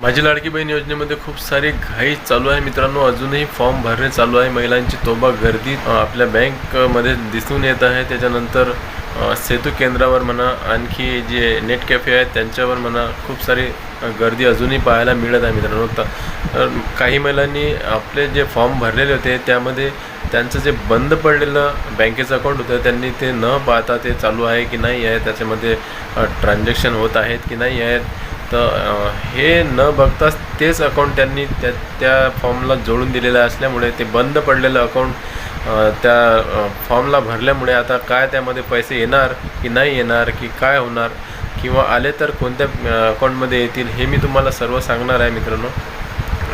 माझी लाडकी बहीण योजनेमध्ये खूप सारी घाई चालू आहे. मित्रांनो अजूनही फॉर्म भरणे चालू आहे. महिलांची तोबा गर्दी आपल्या बँकमध्ये दिसून येत आहे. त्याच्यानंतर सेतू केंद्रावर म्हणा आणखी जे नेट कॅफे आहेत त्यांच्यावर म्हणा खूप सारी गर्दी अजूनही पाहायला मिळत आहे मित्रांनो. तर तर काही महिलांनी आपले जे फॉर्म भरलेले होते त्यामध्ये त्यांचं जे बंद पडलेलं बँकेचं अकाउंट होतं त्यांनी ते न पाहता ते चालू आहे की नाही आहे त्याच्यामध्ये ट्रान्झॅक्शन होत आहेत की नाही आहेत तर हे न बघताच तेच अकाउंट त्यांनी त्या त्या फॉर्मला जोडून दिलेलं असल्यामुळे ते बंद पडलेलं अकाउंट त्या फॉर्मला भरल्यामुळे आता काय त्यामध्ये पैसे येणार की नाही येणार की काय होणार किंवा आले तर कोणत्या अकाउंटमध्ये येतील हे मी तुम्हाला सर्व सांगणार आहे मित्रांनो.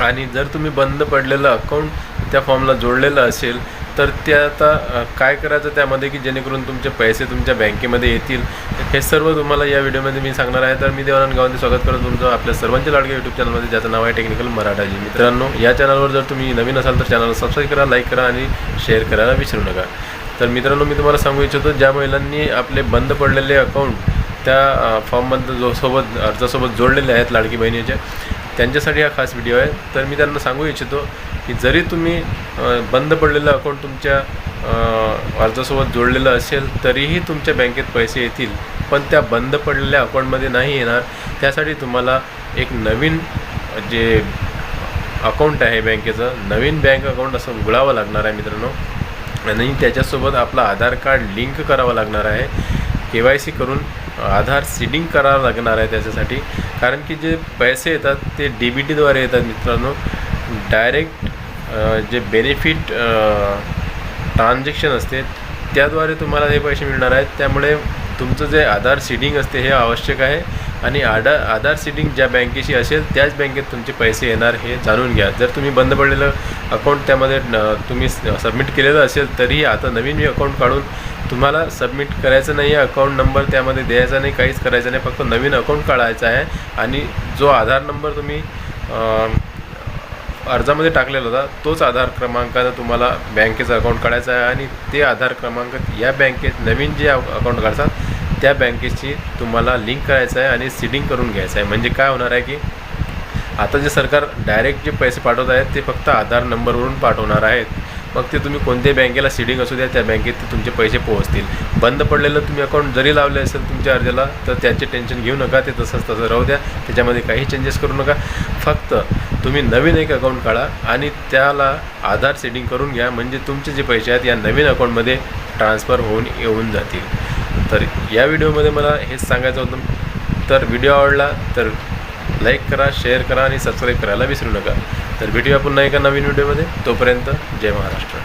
आणि जर तुम्ही बंद पडलेलं अकाउंट त्या फॉर्मला जोडलेलं असेल तर ते आता काय करायचं त्यामध्ये की जेणेकरून तुमचे पैसे तुमच्या बँकेमध्ये येतील? हे सर्व तुम्हाला या व्हिडिओमध्ये मी सांगणार आहे. तर मी देवानंद गावांनी स्वागत करतो तुमचं आपल्या सर्वांच्या लाडक्या यूट्यूब चॅनलमध्ये ज्याचं नाव आहे टेक्निकल मराठाजी मित्रांनो या चॅनलवर जर तुम्ही नवीन असाल तर चॅनलला सबस्क्राईब करा लाईक करा आणि शेअर करायला विसरू नका. तर मित्रांनो मी तुम्हाला सांगू इच्छितो ज्या महिलांनी आपले बंद पडलेले अकाउंट त्या फॉर्ममध्ये जो सोबत अर्जासोबत जोडलेले आहेत लाडकी बहिणीच्या त्यांच्यासाठी हा खास व्हिडिओ आहे. तर मी त्यांना सांगू इच्छितो की जरी तुम्ही बंद पडलेलं अकाउंट तुमच्या अर्जासोबत जोडलेलं असेल तरीही तुमच्या बँकेत पैसे येतील पण त्या बंद पडलेल्या अकाउंटमध्ये नाही येणार. त्यासाठी तुम्हाला एक नवीन जे अकाउंट आहे बँकेचं नवीन बँक अकाउंट असं उघडावं लागणार आहे मित्रांनो. आणि त्याच्यासोबत आपलं आधार कार्ड लिंक करावं लागणार आहे. के वाय सी करून आधार सीडिंग करावं लागणार आहे त्याच्यासाठी. कारण की जे पैसे येतात ते डी बी टीद्वारे येतात मित्रांनो. डायरेक्ट जे बेनिफिट ट्रान्झॅक्शन असते त्याद्वारे तुम्हाला हे पैसे मिळणार आहेत त्यामुळे तुमचं जे आधार सीडिंग असते हे आवश्यक आहे. आणि आधार आधार सीडिंग ज्या बँकेशी असेल त्याच बँकेत तुमचे पैसे येणार हे जाणून घ्या. जर तुम्ही बंद पडलेलं अकाउंट त्यामध्ये तुम्ही सबमिट केलेलं असेल तरीही आता नवीन मी अकाउंट काढून तुम्हाला सबमिट करायचं नाही आहे अकाउंट नंबर त्यामध्ये द्यायचा नाही काहीच करायचं नाही फक्त नवीन अकाउंट काढायचा आहे. आणि जो आधार नंबर तुम्ही अर्जामध्ये टाकलेला होता तोच आधार क्रमांकानं तुम्हाला बँकेचं अकाउंट काढायचं आहे आणि ते आधार क्रमांक या बँकेत नवीन जे अकाउंट काढतात त्या बँकेशी तुम्हाला लिंक करायचं आहे आणि सिडिंग करून घ्यायचं आहे. म्हणजे काय होणार आहे की आता जे सरकार डायरेक्ट जे पैसे पाठवत आहेत ते फक्त आधार नंबरवरून पाठवणार आहेत. मग ते तुम्ही कोणत्याही बँकेला सिडिंग असू द्या त्या बँकेत ते तुमचे पैसे पोहोचतील. बंद पडलेलं तुम्ही अकाउंट जरी लावले असेल तुमच्या अर्जाला तर त्याचे टेन्शन घेऊ नका ते तसंच तसं राहू द्या. त्याच्यामध्ये काही चेंजेस करू नका. फक्त तुम्ही नवीन एक अकाउंट काढा आणि त्याला आधार सेटिंग करून घ्या. म्हणजे तुमचे जे पैसे आहेत या नवीन अकाउंटमध्ये ट्रान्सफर होऊन येऊन जातील. तर या व्हिडिओमध्ये मला हेच सांगायचं होतं. तर व्हिडिओ आवडला तर लाईक करा शेअर करा आणि सबस्क्राईब करायला विसरू नका. तर भेटूया पुन्हा एका नवीन व्हिडिओमध्ये तोपर्यंत जय महाराष्ट्र.